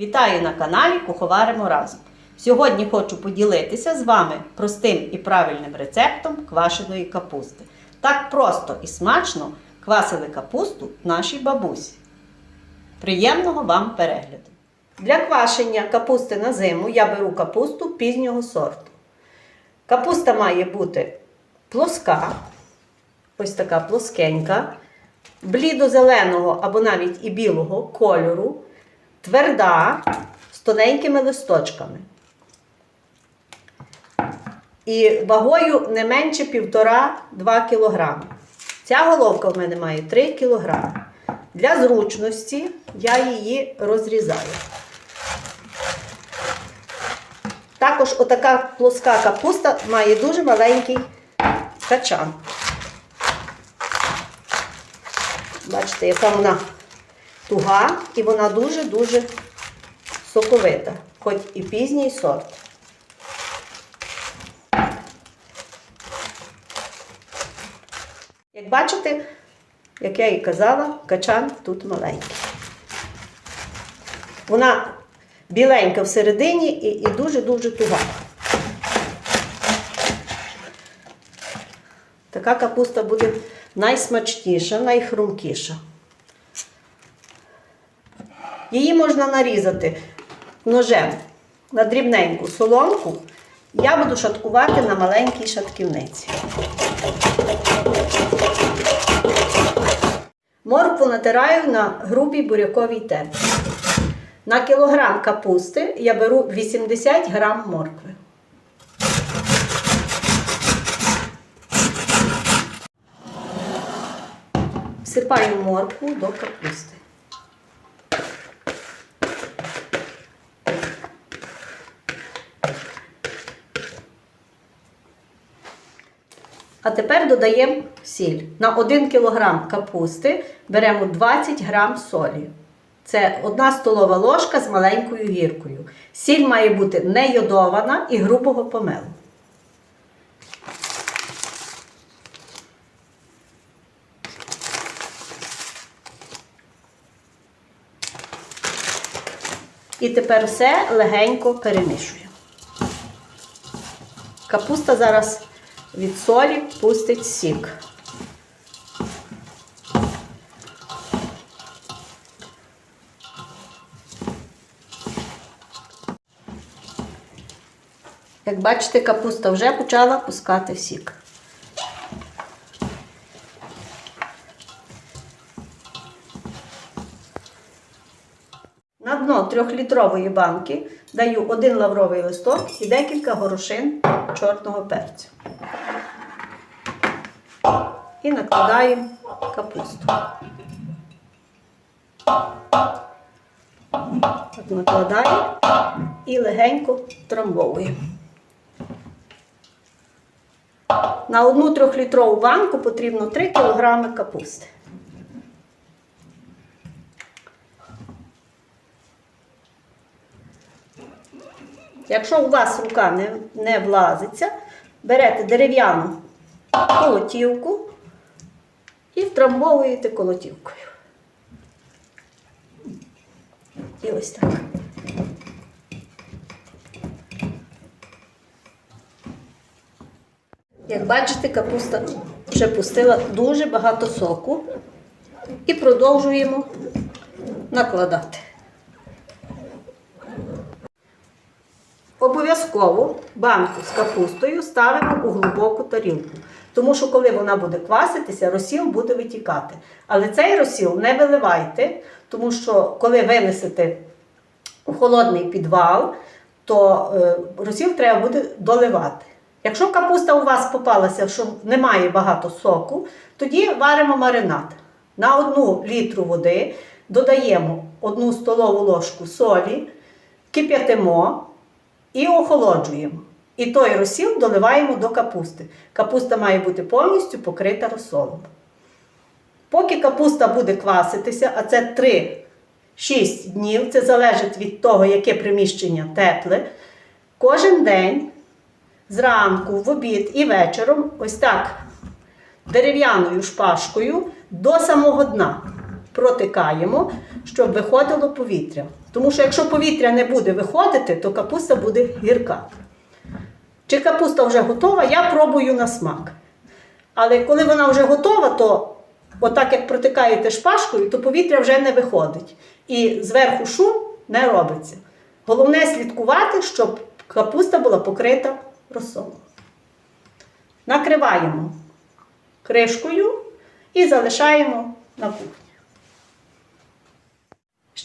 Вітаю на каналі Куховаримо разом. Сьогодні хочу поділитися з вами простим і правильним рецептом квашеної капусти. Так просто і смачно квасили капусту наші бабусі. Приємного вам перегляду! Для квашення капусти на зиму я беру капусту пізнього сорту. Капуста має бути плоска, ось така плоскенька, блідо-зеленого або навіть і білого кольору, тверда, з тоненькими листочками. І вагою не менше 1,5-2 кг. Ця головка в мене має 3 кг. Для зручності я її розрізаю. Також отака плоска капуста має дуже маленький качан. Бачите, яка вона туга і вона дуже-дуже соковита, хоч і пізній сорт. Як бачите, як я і казала, качан тут маленький. Вона біленька всередині і дуже-дуже туга. Така капуста буде найсмачніша, найхрумкіша. Її можна нарізати ножем на дрібненьку соломку. Я буду шаткувати на маленькій шатківниці. Моркву натираю на грубій буряковій терці. На кілограм капусти я беру 80 грам моркви. Всипаю моркву до капусти. А тепер додаємо сіль. На 1 кг капусти беремо 20 г солі. Це 1 столова ложка з маленькою гіркою. Сіль має бути не йодована і грубого помелу. І тепер все легенько перемішуємо. Капуста зараз від солі пустить сік. Як бачите, капуста вже почала пускати сік. На дно трьохлітрової банки даю один лавровий листок і декілька горошин чорного перцю. І накладаємо капусту. Так накладаємо і легенько трамбовуємо. На одну трьохлітрову банку потрібно 3 кг капусти. Якщо у вас рука не, не влазиться, берете дерев'яну колотівку і втрамбовуєте колотівкою. І ось так. Як бачите, капуста вже пустила дуже багато соку і продовжуємо накладати. Обов'язково банку з капустою ставимо у глибоку тарілку, тому що коли вона буде кваситися, розсіл буде витікати. Але цей розсіл не виливайте, тому що коли винесете у холодний підвал, то е, розсіл треба буде доливати. Якщо капуста у вас попалася, що немає багато соку, тоді варимо маринад. На одну літру води додаємо одну столову ложку солі, кип'ятимо і охолоджуємо. І той розсіл доливаємо до капусти. Капуста має бути повністю покрита розсолом. Поки капуста буде кваситися, а це 3-6 днів, це залежить від того, яке приміщення тепле, кожен день, зранку, в обід і вечором, ось так дерев'яною шпажкою до самого дна протикаємо, щоб виходило повітря. Тому що якщо повітря не буде виходити, то капуста буде гірка. Чи капуста вже готова, я пробую на смак. Але коли вона вже готова, то отак як протикаєте шпажкою, то повітря вже не виходить. І зверху шум не робиться. Головне слідкувати, щоб капуста була покрита розсолом. Накриваємо кришкою і залишаємо на кухні.